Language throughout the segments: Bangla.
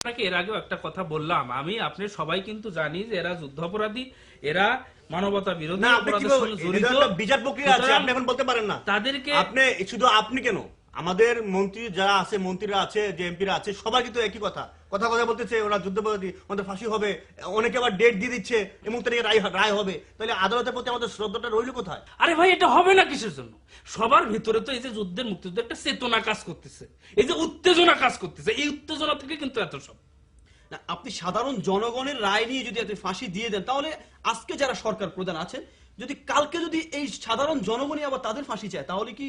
আপনাকে এর আগেও একটা কথা বললাম। আমি আপনি সবাই কিন্তু জানি যে এরা যুদ্ধাপরাধী এরা মানবতা বিরোধী বিচার প্রক্রিয়া আছে আপনি এখন বলতে পারেন না। তাদেরকে আপনি শুধু আপনি কেন? আমাদের মন্ত্রী যারা আছে মন্ত্রীরা আছে যে এমপিরা আছে সবাই কিন্তু একই কথা। কথা কথা বলতেছে ওরা যুদ্ধপরাধী ওদের ফাঁসি হবে অনেকে আবার ডেট দিয়ে দিচ্ছে এবং তারিখে রায় রায় হবে। তাহলে আদালতের প্রতি আমাদের শ্রদ্ধাটা রইল কোথায়? আরে ভাই এটা হবে না কিসের জন্য? সবার ভিতরে তো এই যে যুদ্ধের মুক্তিযুদ্ধের একটা চেতনা কাজ করতেছে এই যে উত্তেজনা কাজ করতেছে এই উত্তেজনা থেকে কিন্তু এত সব। না আপনি সাধারণ জনগণের রায় নিয়ে যদি আপনি ফাঁসি দিয়ে দেন তাহলে আজকে যারা সরকার প্রধান আছেন যদি কালকে যদি এই সাধারণ জনগণই আবার তাদের ফাঁসি চায় তাহলে কি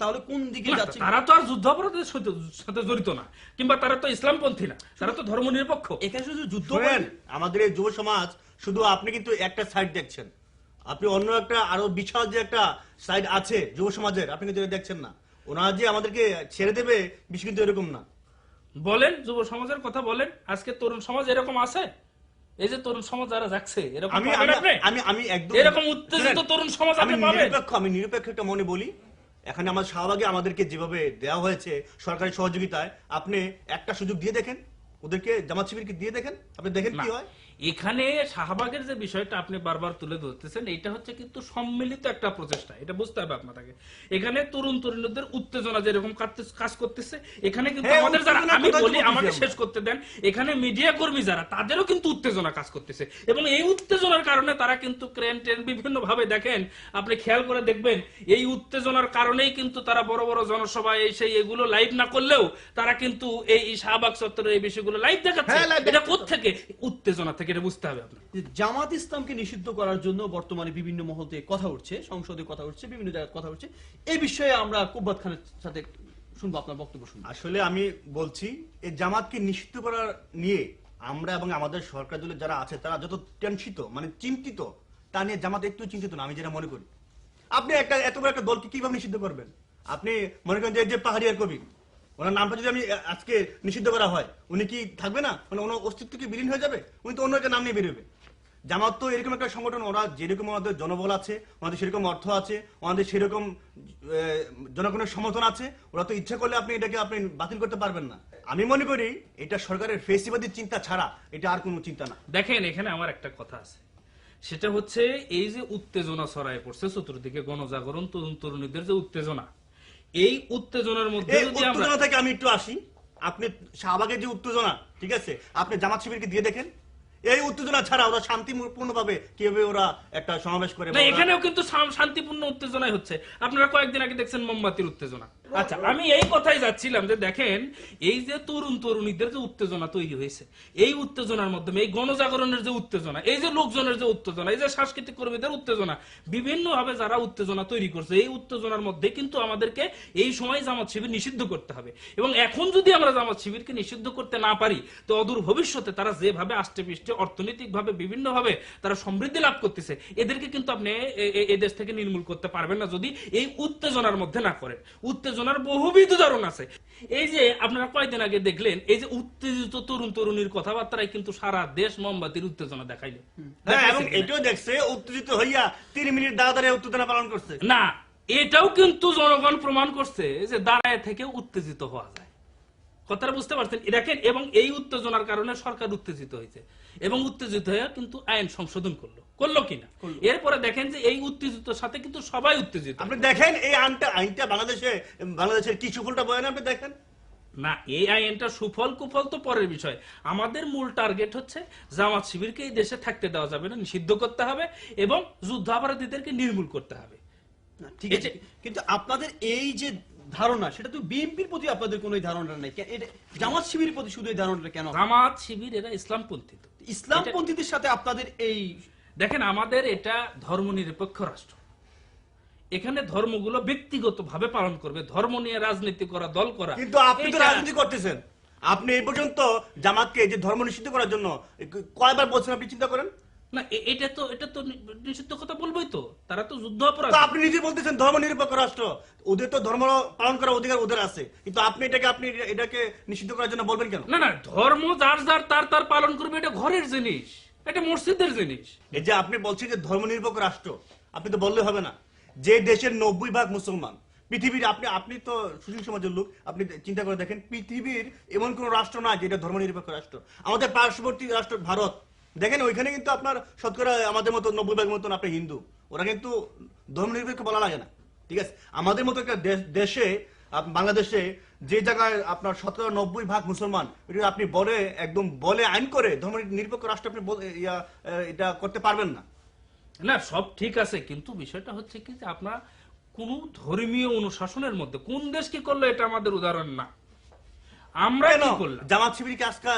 তাহলে কোন দিকে যাচ্ছে? তারা তো আর যুদ্ধাপরাধের সাথে সাথে জড়িত না। কিংবা তারা তো ইসলামপন্থী না তারা তো ধর্ম নিরপেক্ষ এখানে শুধু যুদ্ধ আমাদের এই যুব সমাজ শুধু আপনি কিন্তু একটা সাইড দেখছেন। আপনি অন্য একটা আরও বিশাল যে একটা সাইড আছে যুব সমাজের আপনি কিন্তু দেখছেন না। ওনারা যে আমাদেরকে ছেড়ে দেবে বিষয় কিন্তু এরকম না। বলেন যুব সমাজের কথা বলেন আজকে তরুণ সমাজ এরকম আছে? এই যে তরুণ সমাজ যারা যাচ্ছে এরকম আমি আমি আমি আমি একদম এরকম উত্তেজিত তরুণ সমাজ আমি নিরপেক্ষ আমি নিরপেক্ষ একটা মনে বলি এখানে আমার শাহবাগে আমাদেরকে যেভাবে দেওয়া হয়েছে সরকারি সহযোগিতায় আপনি একটা সুযোগ দিয়ে দেখেন? ওদেরকে জামাত শিবিরকে দিয়ে দেখেন? আপনি দেখেন কি হয়? এখানে শাহবাগের যে বিষয়টা আপনি বারবার তুলে ধরতেছেন এটা হচ্ছে কিন্তু সম্মিলিত একটা প্রচেষ্টা। এটা বুঝতে হবে আপনাকে এখানে তরুণ তরুণীদের উত্তেজনা যেরকম কাজ করতেছে এখানে কিন্তু হ্যাঁ, আমাদের যারা আমি বলি আমাকে শেষ করতে দেন। এখানে মিডিয়া কর্মী যারা তাদেরও কিন্তু উত্তেজনা কাজ করতেছে। এবং এই উত্তেজনার কারণে তারা কিন্তু ক্রেন ট্রেন বিভিন্ন ভাবে দেখেন আপনি খেয়াল করে দেখবেন এই উত্তেজনার কারণেই কিন্তু তারা বড় বড় জনসভা এই সেই এগুলো লাইভ না করলেও তারা কিন্তু এই শাহবাগ চত্বরের এই বিষয়গুলো লাইভ দেখাচ্ছে। হ্যাঁ, এটা দেখাচ্ছে। থেকে উত্তেজনা থেকে। এটা বুঝতে হবে আপনার জামাত ইসলামকে নিষিদ্ধ করার জন্য বর্তমানে বিভিন্ন মহলতে কথা উঠছে সংসদে কথা উঠছে বিভিন্ন জায়গায় কথা উঠছে। এই বিষয়ে আমরা কুব্বাত খানের সাথে শুনব আপনার বক্তব্য শুনব। আসলে আমি বলছি এই জামাতকে নিষিদ্ধ করার নিয়ে আমরা এবং আমাদের সরকার দলের যারা আছে তারা যত টেনশিত মানে চিন্তিত তা নিয়ে জামাত একটু চিন্তিত না আমি যেটা মনে করি। আপনি একটা এত বড় একটা দলকে কীভাবে নিষিদ্ধ করবেন? আপনি মনে করেন যে পাহাড়িয়ার কবি ওনার নামটা যদি আমি আজকে নিষিদ্ধ করা হয়, উনি কি থাকবে না? মানে ওনার অস্তিত্ব কি বিলীন হয়ে যাবে? উনি তো অন্য একটা নাম নিয়ে বেরোবে জামাত তো এরকম একটা সংগঠন, ওরা যেরকম ওনাদের জনবল আছে, ওনাদের সেরকম অর্থ আছে, ওনাদের সেরকম জনগণের সমর্থন আছে, ওরা তো ইচ্ছা করলে আপনি এটাকে আপনি বাতিল করতে পারবেন না। আমি মনে করি এটা সরকারের ফেসিবাদী চিন্তা ছাড়া এটা আর কোনো চিন্তা না। দেখেন, এখানে আমার একটা কথা আছে। সেটা হচ্ছে এই যে উত্তেজনা ছড়ায় পড়ছে, চতুর্দিকে গণজাগরণ তরুণ তরুণীদের যে উত্তেজনা এই উত্তেজনার মধ্যে যদি আমরা উত্তেজনা থেকে আমি একটু আসি। আপনি শাহবাগের যে উত্তেজনা ঠিক আছে? আপনি জামাত শিবিরকে দিয়ে দেখেন। এই উত্তেজনা ছাড়া ওরা শান্তিপূর্ণ ভাবে কীভাবে ওরা একটা সমাবেশ করে এখানেও কিন্তু শান্তিপূর্ণ উত্তেজনাই হচ্ছে। আপনারা কয়েকদিন আগে দেখছেন মোমবাতির উত্তেজনা। আচ্ছা আমি এই কথাই যাচ্ছিলাম যে দেখেন, এই যে তরুণ তরুণীদের যে উত্তেজনা তৈরি হয়েছে, এই উত্তেজনার মাধ্যমে, এই গণজাগরণের যে উত্তেজনা, এই যে লোকজনের যে উত্তেজনা, এই যে সাংস্কৃতিক কর্মীদের উত্তেজনা যারা উত্তেজনা তৈরি করছে, এই উত্তেজনার মধ্যে কিন্তু আমাদেরকে এই সময় জামাত শিবির নিষিদ্ধ করতে হবে। এবং এখন যদি আমরা জামাত শিবিরকে নিষিদ্ধ করতে না পারি, তো অদূর ভবিষ্যতে তারা যেভাবে আষ্টে পৃষ্ঠে অর্থনৈতিক ভাবে বিভিন্ন ভাবে তারা সমৃদ্ধি লাভ করতেছে, এদেরকে কিন্তু আপনি এ- এ- এ দেশ থেকে নির্মূল করতে পারবেন না যদি এই উত্তেজনার মধ্যে না করেন উত্তেজনার বহুবিধ উদাহরণ আছে। এই যে আপনারা কয়েকদিন আগে দেখলেন এই যে উত্তেজিত তরুণ তরুণীর কথাবার্তায় কিন্তু সারা দেশ মোমবাতির উত্তেজনা দেখাইল। হ্যাঁ এবং এটাও দেখছে উত্তেজিত হইয়া তিন মিনিট দাঁড়া দাঁড়িয়ে উত্তেজনা পালন করছে। না এটাও কিন্তু জনগণ প্রমাণ করছে যে দাঁড়ায় থেকে উত্তেজিত হওয়া যায়। কথাটা বুঝতে পারছেন? দেখেন এবং এই উত্তেজনার কারণে সরকার উত্তেজিত হয়েছে। এবং উত্তেজিত হয়ে কিন্তু আইন সংশোধন করল। করল কিনা? এরপরে দেখেন যে এই উত্তেজিত সাথে কিন্তু সবাই উত্তেজিত। আপনি দেখেন এই আইনটা আইনটা বাংলাদেশে বাংলাদেশের কি সুফলটা বলেন আপনি দেখেন? না এই আইনটা সুফল কুফল তো পরের বিষয়। আমাদের মূল টার্গেট হচ্ছে জামাত শিবিরকে এই দেশে থাকতে দেওয়া যাবে না নিষিদ্ধ করতে হবে এবং যুদ্ধ যুদ্ধাপরাধীদেরকে নির্মূল করতে হবে। ঠিক আছে। কিন্তু আপনাদের এই যে ধারণা সেটা তো বিএনপির প্রতি আপনাদের কোনো ধারণা নেই। জামাত শিবিরের প্রতি শুধু এই ধারণাটা কেন? জামাত শিবির এরা ইসলামপন্থী তো। ইসলামপন্থীদের সাথে আপনাদের এই দেখেন আমাদের এটা ধর্মনিরপেক্ষ রাষ্ট্র। এখানে ধর্মগুলো ব্যক্তিগতভাবে পালন করবে ধর্ম নিয়ে রাজনীতি করা দল করা। কিন্তু আপনি তো রাজনীতি করতেছেন। আপনি এই পর্যন্ত জামাতকে যে ধর্ম নিষিদ্ধ করার জন্য কয়বার বলছেন আপনি চিন্তা করেন? না এটা তো এটা তো নিষিদ্ধ কথা বলবোই তো। তারা তো যুদ্ধ অপরাধ। আপনি নিজে বলতেছেন ধর্ম নিরপেক্ষ রাষ্ট্র। ওদের তো ধর্ম পালন করার অধিকার ওদের আছে। কিন্তু আপনি এটাকে আপনি এটাকে নিষিদ্ধ করার জন্য বলবেন কেন? না না ধর্ম যার যার তার তার পালন করবে এটা ঘরের জিনিস। এটা মসজিদের জিনিস। এই যে আপনি বলছেন যে ধর্ম নিরপেক্ষ রাষ্ট্র আপনি তো বললে হবে না। যে দেশের নব্বই ভাগ মুসলমান পৃথিবীর আপনি আপনি তো সুশীল সমাজের লোক আপনি চিন্তা করে দেখেন পৃথিবীর এমন কোন রাষ্ট্র না যেটা ধর্মনিরপেক্ষ রাষ্ট্র। আমাদের পার্শ্ববর্তী রাষ্ট্র ভারত দেখেন, ওইখানে কিন্তু আপনার শতকরা আমাদের মতো নব্বই ভাগ মতন আপনি হিন্দু। ওরা কিন্তু ধর্ম ধর্মনিরপেক্ষ বলা লাগে না। ঠিক আছে? আমাদের মতো একটা দেশে বাংলাদেশে যে জায়গায় আপনার শতকরা নব্বই ভাগ মুসলমান এটা আপনি বলে, একদম বলে আইন করে ধর্ম নিরপেক্ষ রাষ্ট্র আপনি এটা করতে পারবেন না। না, সব ঠিক আছে, কিন্তু বিষয়টা হচ্ছে কি যে আপনার কোন ধর্মীয় অনুশাসনের মধ্যে কোন দেশ কি করল, এটা আমাদের উদাহরণ না। আমরা কি করলাম? জামাত শিবির কি আজকে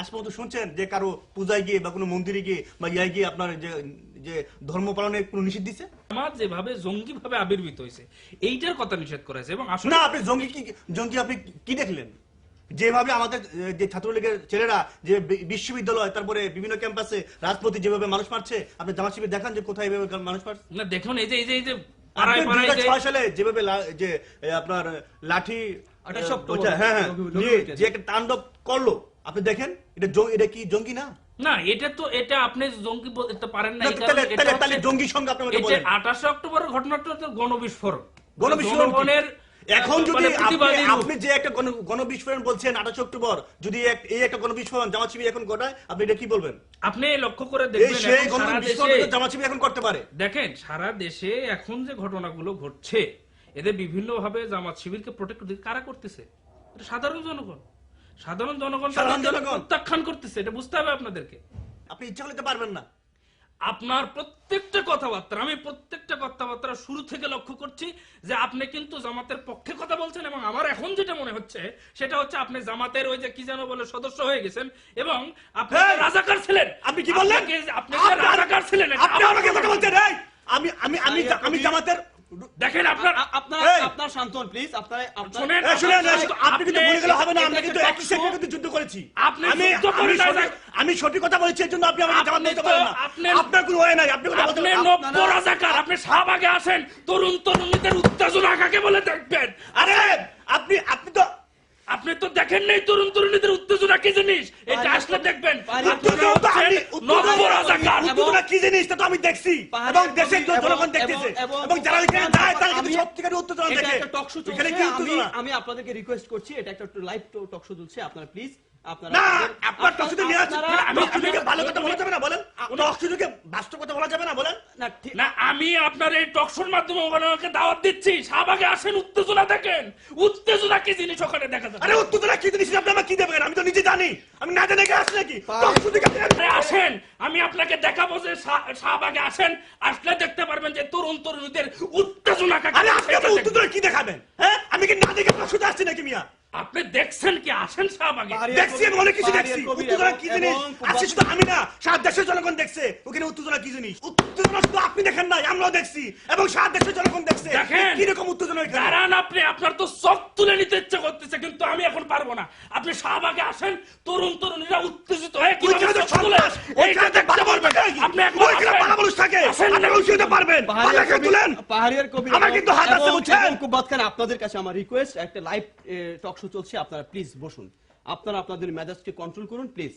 আজ পর্যন্ত শুনছেন যে কারও পূজায় গিয়ে বা কোনো মন্দিরে গিয়ে বা ইয়ায় গিয়ে আপনার যে যে ধর্ম পালনে কোনো নিষেধ দিছে? সমাজ যেভাবে জঙ্গি ভাবে আবির্ভূত হয়েছে এইটার কথা নিষেধ করেছে এবং আসলে না আপনি জঙ্গি কি জঙ্গি আপনি কি দেখলেন? যেভাবে আমাদের যে ছাত্রলীগের ছেলেরা যে বিশ্ববিদ্যালয় তারপরে বিভিন্ন ক্যাম্পাসে রাজপথে যেভাবে মানুষ মারছে আপনি জামাত শিবির দেখান যে কোথায় এভাবে মানুষ মারছে? না দেখুন এই যে এই যে এই যে আপনি পাড়ায় পাড়ায় যে 2006 সালে যেভাবে যে আপনার লাঠি আঠাশে অক্টোবর হ্যাঁ হ্যাঁ যে একটা তাণ্ডব করল আপনি দেখেন এটা এটা কি জঙ্গি না? না এটা তো এটা আপনি জঙ্গি বলতে পারেন না তাহলে তাহলে জঙ্গি সঙ্গে আপনি আমাকে বলেন। আঠাশে অক্টোবরের ঘটনাটা তো গণবিস্ফোরণ। এখন যদি মানে আপনি রূপ। আপনি যে একটা গণ- গণবিস্ফোরণ বলছেন আঠাশ অক্টোবর যদি এই একটা গণবিস্ফোরণ জামাত শিবির এখন ঘটায় আপনি এটা কি বলবেন? আপনি লক্ষ্য করে দেখবেন শিবির এখন করতে পারে। দেখেন সারা দেশে এখন যে ঘটনাগুলো ঘটছে এদের বিভিন্ন ভাবে জামাত শিবিরকে প্রোটেক্ট কারা করতেছে? এটা সাধারণ জনগণ। সাধারণ জনগণ। প্রত্যাখ্যান করতেছে এটা বুঝতে হবে আপনাদেরকে। আপনি ইচ্ছা করলে তো পারবেন না। আপনার প্রত্যেকটা কথাবার্তা আমি প্রত্যেকটা কথাবার্তা শুরু থেকে লক্ষ্য করছি যে আপনি কিন্তু জামাতের পক্ষে কথা বলছেন এবং আমার এখন যেটা মনে হচ্ছে সেটা হচ্ছে আপনি জামাতের ওই যে কি যেন বলে সদস্য হয়ে গেছেন এবং আপনি রাজাকার ছিলেন। আপনি কি বললেন? আপনি রাজাকার ছিলেন আপনি আমাকে কথা বলছেন আমি আমি আমি আমি জামাতের দেখেন আপনার আপনার আপনার শান্ত হন প্লিজ আপনার শোনেন, শুনেন আপনি- আপনি কিন্তু বলে গেলে হবে না আমরা কিন্তু একই কিন্তু যুদ্ধ করেছি। আপনি আমি যুদ্ধ আমি নাই, সঠিক- আমি সঠিক কথা বলেছি এর জন্য আপনি আমাকে আপনি বলতে পারেন না। আপনি- আপনার কোনো নাই আপনি কথা বলতে আপনি পারেন রাজাকার আপনি শাহবাগে আসেন তরুণ তরুণীদের উত্তেজনা কাকে বলে দেখবেন? আরে আপনি আপনি তো আপনি তো দেখেন নাই তরুণ তরুণীদের কি জিনিস? এটা আসলে দেখবেন নব্য রাজাকার। কি জিনিস? তা তো আমি দেখছি। এবং দেশের জনগণ দেখতেছে। এবং- যারা এখানে যায় তারা কিন্তু সত্যিকারের উত্তেজনা দেখে। আমি আপনাদেরকে রিকোয়েস্ট করছি এটা একটা লাইভ টক শো চলছে। আপনারা প্লিজ না আপনার টকশুতে নিয়ে আসছে আমি আপনাকে ভালো কথা বলা যাবে না বলেন? টকশুকে বাস্তব কথা বলা যাবে না বলেন? না আমি আপনার এই টকশোর মাধ্যমে ওখানে দাওয়াত দিচ্ছি। শাহবাগে আসেন উত্তেজনা দেখেন। উত্তেজনা কি জিনিস ওখানে দেখা যাবে? আরে উত্তেজনা কি জিনিস আপনি আমাকে কি দেবেন? আমি তো নিজে জানি। আমি না জানি কে নাকি? আসেন। আমি আপনাকে দেখাবো যে শাহ- শাহবাগে আসেন আসলে দেখতে পারবেন যে তরুণ তরুণীদের উত্তেজনা কাকে আরে আপনি উত্তেজনা কি দেখাবেন? হ্যাঁ? আমি কি না দেখে টকশুতে আসছি নাকি মিয়া? আপনি দেখছেন কি আসেন শাহবাগে আগে? দেখছি আমি অনেক কিছু দেখছি। উত্তেজনা কি জিনিস? আসছে শুধু আমি না সারা দেশের জনগণ দেখছে। ওখানে উত্তেজনা কি জিনিস? উত্তেজনা শুধু আপনি দেখেন নাই আমরাও দেখছি। এবং সারা দেশের জনগণ দেখছে। দেখেন। কি রকম উত্তেজনা দাঁড়ান আপনি আপনার তো চোখ তুলে নিতে ইচ্ছে করতেছে কিন্তু আমি এখন পারব না। আপনি শাহবাগে আসেন তরুণ তরুণীরা উত্তেজিত হয়ে কীভাবে ওইখানে তো চোখ তুলে, সন্ত্রাস, এইটা ওইখানে তো দেখতে ভালো মানুষ পারবেন। থাকে। আপনি একবার ওইখানে আসেন। ভালো মানুষ থাকে। আসেন আপনি না। ওই শুনতে পারবেন। পাহাড়িয়ার আমাকে কবির- কবির আমার কিন্তু হাত আছে, বুঝছেন? এবং কুব্বাত খান আপনাদের কাছে আমার রিকোয়েস্ট একটা লাইভ টক শো চলছে আপনারা প্লিজ বসুন আপনারা আপনাদের মেজাজকে কন্ট্রোল করুন প্লিজ